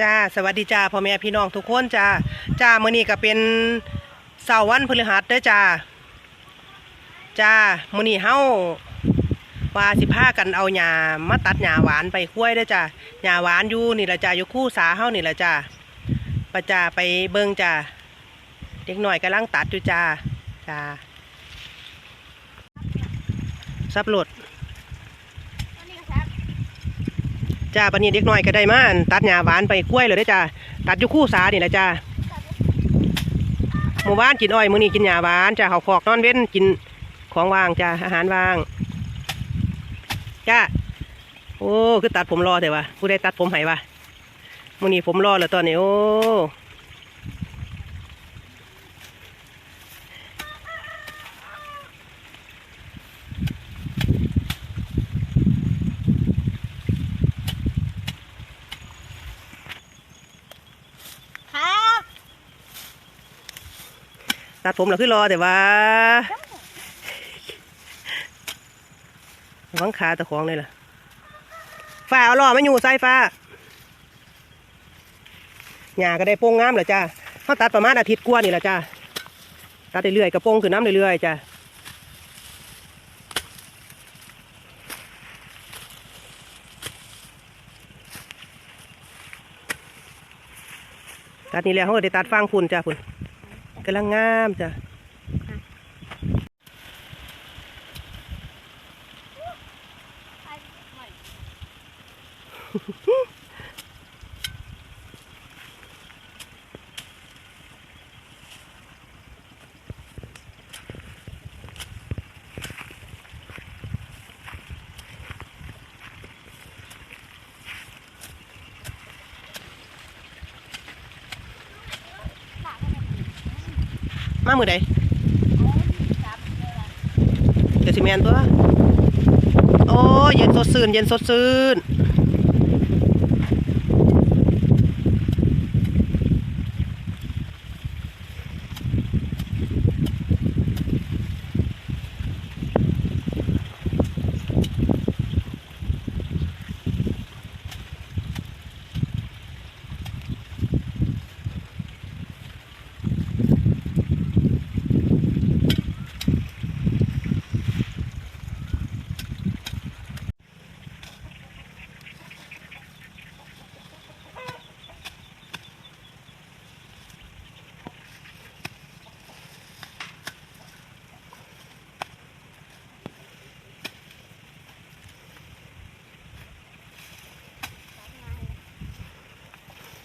จ้าสวัสดีจ้าพ่อแม่พี่น้องทุกคนจ้าจ้ามื้อนี้ก็เป็นเสาร์วันพฤหัสเด้อจ้าจ้ามื้อนี้เฮาว่าสิพากันเอาหญ้ามาตัดหญ้าหวานไปคุ้ยเด้อจ้าหญ้าหวานอยู่นี่ละจ้าอยู่คู่สาเฮานี่ละจ้าประจ้าไปเบิ่งจ้าเด็กหน่อยกำลังตัดอยู่จ้าจ้าซับโหลด จ้าปนนี้เด็กน้อยก็ได้มาตัดหญ้าหวานไปกล้วยเลยได้จ้าตัดอยู่คู่สานี่แหละจ้าหมู่บ้านกินอ้อยมื้อนี้กินหญ้าหวานจ้าเขาวขอกนอนเว้นกินของว่างจ้าอาหารว่างจ้าโอ้คือตัดผมรอแต่ว่าผู้ใดตัดผมไห้วะมื้อนี้ผมรอแล้วตอนนี้โอ้ ตัดผมแล้วคือรอแต่ว่าวังขาตะของเลยล่ะฟ้าเอาล่อมาอยู่ใส่ฟ้าหญ้าก็ได้โป้งงามเหรอจ้าเขาตัดประมาณอาทิตย์กว่านี่แหละจ้าตัดเรื่อยๆกระโปงขึ้นน้ำเรื่อยๆจ้าตัดนี่แล้วเขาก็ได้ตัดฟางพุ่นจ้าพุ่น กำลังงามจ้ะ มามือใดเกสิแมนตัว โอ้เย็นสดซื่นเย็นสดซื่น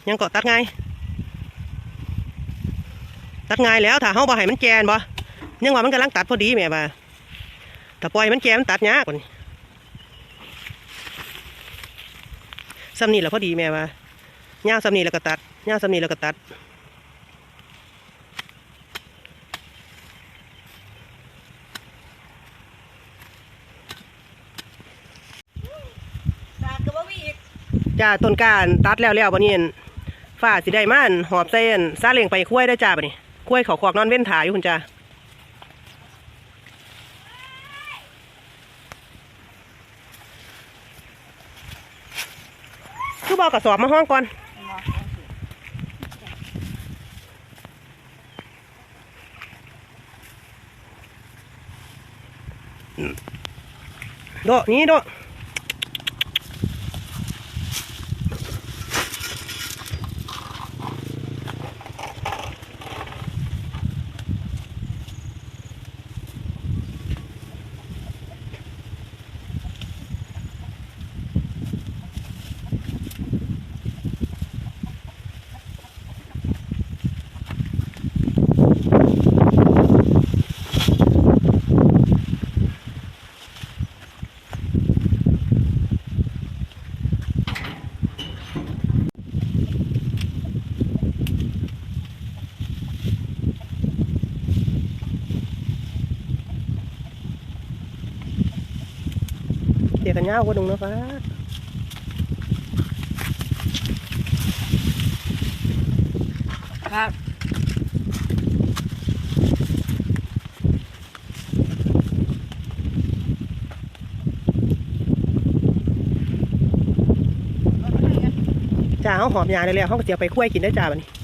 ยังเกาะตัดไงายตัดไงายแล้วถ้าเฮาบ่ให้มันแกนบ่ยังว่ามันกำลังตัดพอดีแม่บ่าถ้าปล่อยมันแกนมันตัดยากกว่านี้ซ้ำนี่แหละพอดีแม่ว่าย่างซ้ำนี่แล้วก็ตัดย่างซ้ำนี่แล้วก็ตัดตากกับว่าวีกจ้าต้นการตัดแล้วแล้วบัดนี้อั่น ฝ้าสิได้มานหอบใส่อั่นซาเล้งไปคุ้ยได้จ้าบัดนี้คุ้ยเขาขอกนอนเว้นถ่ายอยู่คุณจ้าคือบอกกระสอบมาห้องก่อนโดนี่โด ยวกันยาวกว่าดึงนะฟ้าครับจ้าาเขาหอมยาได้แล้วเขาก็จะเอาไปคั่วกินได้จ้าบัดนี้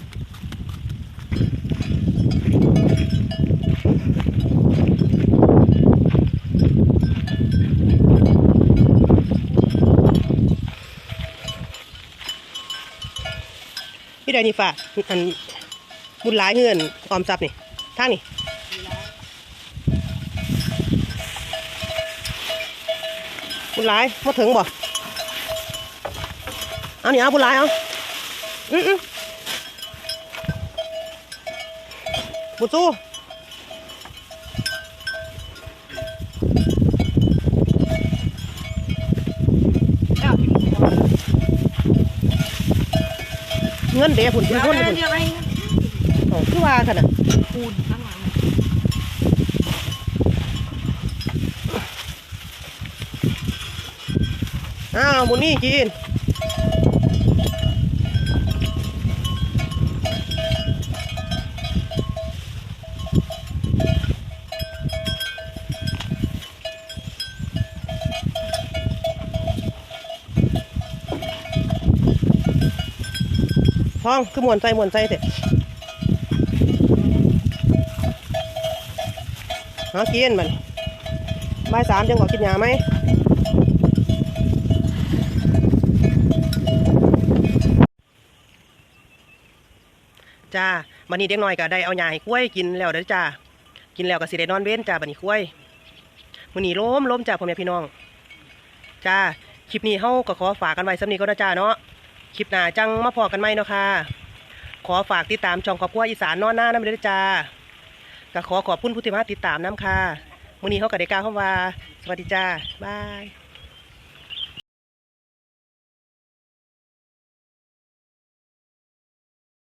พี่ใดนี่ฝาอันบุญหลายเงินออมทรัพย์นี่ทางนี่บุญหลายมาถึงบ่เอานี่เอาบุญหลายเอาอืออือบุญสู้ เงินเดี๋ยวผุนผุนเดี๋ยวผุนเดี๋ยวผุนเดี๋ยวไอ้อ๋อคือว่าขนาดปูนข้างหลังอ้าวบุญนี่กิน ท้องคือมวนใจมวนใจเถอะหากินมันบ่ายสามจังหวะกินยาไหมจ้าบันนี้เด็กน้อยก็ได้เอาหญ้าให้กล้วยกินแล้วเด้อจ้ากินแล้วก็สิได้นอนเว้นจ้าบันนี้กล้วยมื้อนี้ล้มล้มจ้าพ่อแม่พี่น้อง จ้าคลิปนี้เฮาก็ขอฝากกันไว้สำนี้ก็นะจ้าเนาะ คลิปหน้าจังมาพอกันไหมเนาะค่ะ ขอฝากติดตามช่องครอบครัวอีสานนอนหน้านำเด้อจ้าก็ขอขอบคุณผู้ที่มาติดตามน้ำค่ะมื้อนี้เขาก็ได้กล่าวคำว่า สวัสดีจ้าบาย